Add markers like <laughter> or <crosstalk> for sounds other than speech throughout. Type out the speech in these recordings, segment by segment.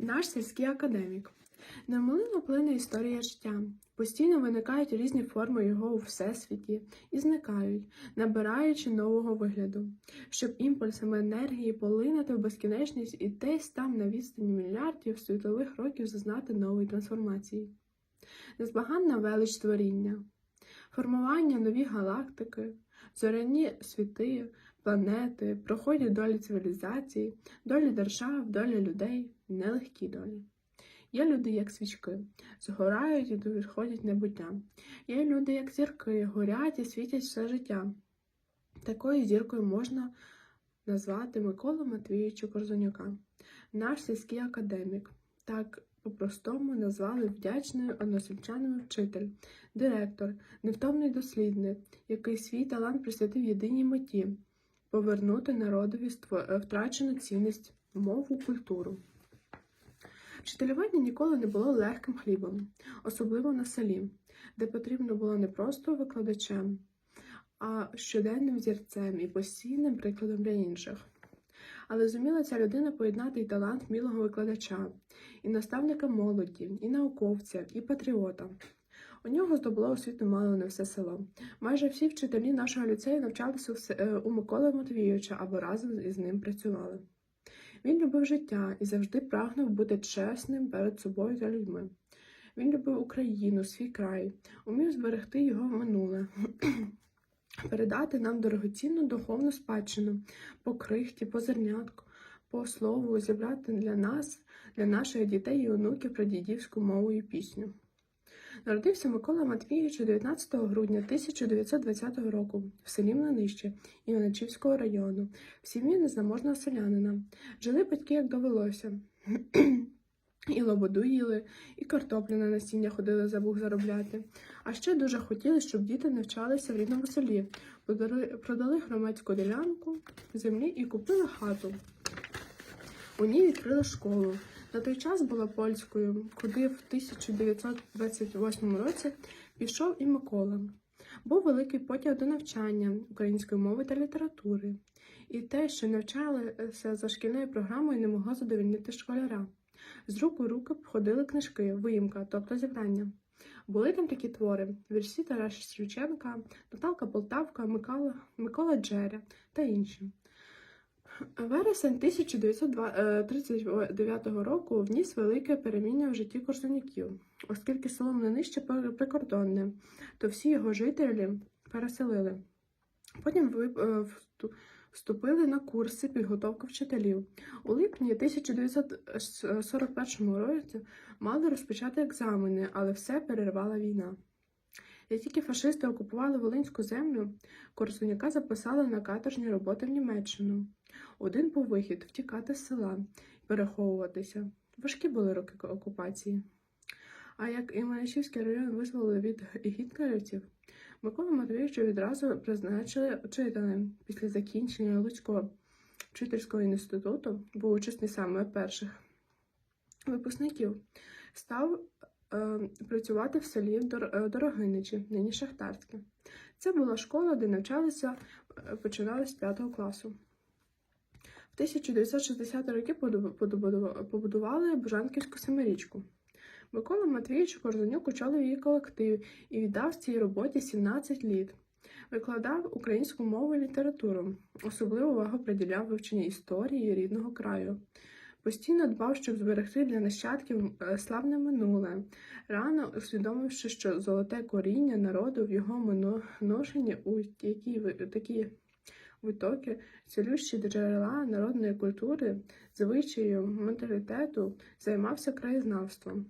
Наш сільський академік. Немилино плине історія життя. Постійно виникають різні форми його у всесвіті і зникають, набираючи нового вигляду, щоб імпульсами енергії полинути в безкінечність і десь там на відстані мільярдів світлових років зазнати нової трансформації. Незбаганна велич творіння, формування нові галактики, зоряні світи, планети, проходять долі цивілізацій, долі держав, долі людей, нелегкі долі. Є люди, як свічки, згорають і відходять небуття. Є люди, як зірки, горять і світять все життя. Такою зіркою можна назвати Миколу Матвійовича Корзунюка, наш сільський академік. Так по-простому назвали вдячною односельчанами вчитель, директор, невтомний дослідник, який свій талант присвятив єдиній меті повернути народові ство- втрачену цінність мову, культуру. Вчителювання ніколи не було легким хлібом, особливо на селі, де потрібно було не просто викладачем, а щоденним зірцем і постійним прикладом для інших. Але зуміла ця людина поєднати і талант вмілого викладача, і наставника молоді, і науковця, і патріота. У нього здобуло освіту мало не все село. Майже всі вчителі нашого ліцею навчалися у е, Миколи Матвійовича або разом із ним працювали. Він любив життя і завжди прагнув бути чесним перед собою та людьми. Він любив Україну, свій край, умів зберегти його минуле, <clears throat> передати нам дорогоцінну духовну спадщину по крихті, по зернятку, по слову, зібрати для нас, для наших дітей і онуків прадідівську мову і пісню. Народився Микола Матвійович 19 грудня 1920 року в селі Млинище Іваничівського району, в сім'ї незаможного селянина. Жили батьки, як довелося. <clears throat> І лободу їли, і картоплю на насіння ходили за бух заробляти. А ще дуже хотіли, щоб діти навчалися в рідному селі, продали громадську ділянку землі і купили хату. У ній відкрили школу. На той час була польською, куди в 1928 році пішов і Микола. Був великий потяг до навчання української мови та літератури. І те, що навчалися за шкільною програмою, не могло задовольнити школяра. З рук у руки ходили книжки, виїмка, тобто зібрання. Були там такі твори: вірші Тараса Шевченка, Наталка Полтавка, Микола, Микола Джеря та інші. Вересень 1939 року вніс велике переміння в житті корсуняків, оскільки село Млинище пер- прикордонне, то всі його жителі переселили. Потім е, всту- вступили на курси підготовки вчителів. У липні 1941 році мали розпочати екзамени, але все перервала війна. Як тільки фашисти окупували Волинську землю, Корсуняка записали на каторжні роботи в Німеччину. Один був вихід втікати з села переховуватися. Важкі були роки окупації. А як Іваничівський район визволили від гітлерівців, Микола Матвійовича відразу призначили учителем після закінчення Луцького вчительського інституту, був учасний саме перших випускників, став працювати в селі е, Дорогиничі, нині Шахтарське. Це була школа, де навчалися, е, починали з 5 класу. В 1960 роки побудували Бужанківську семирічку. Микола Матвійович Корзунюк очолив її колектив і віддав цій роботі 17 літ. Викладав українську мову і літературу, особливу увагу приділяв вивченню історії рідного краю. Постійно дбав, щоб зберегти для нащадків е, славне минуле, рано усвідомивши, що золоте коріння народу в його ношенні у які такі витоки, цілющі джерела народної культури, звичаю, менталітету, займався краєзнавством.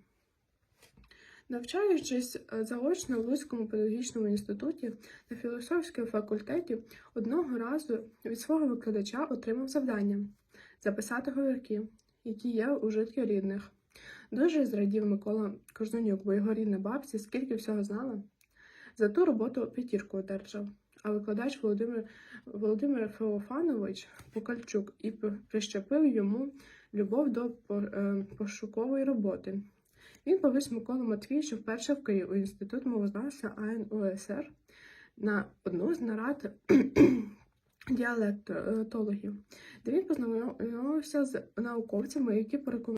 Навчаючись е, заочно в Луцькому педагогічному інституті на філософському факультеті, одного разу від свого викладача отримав завдання записати говірки, які є у житків рідних. Дуже зрадів Микола Корзунюк, бо його рідна бабця скільки всього знала. За ту роботу п'ятірку одержав. А викладач Володимир, Володимир Феофанович Покальчук і прищепив йому любов до е, пошукової роботи. Він повіз Миколу Матвійовича вперше в Київ у Інститут мовознавства АН УСР на одну з нарад діалектологів, де він познайомився з науковцями, які порекомендували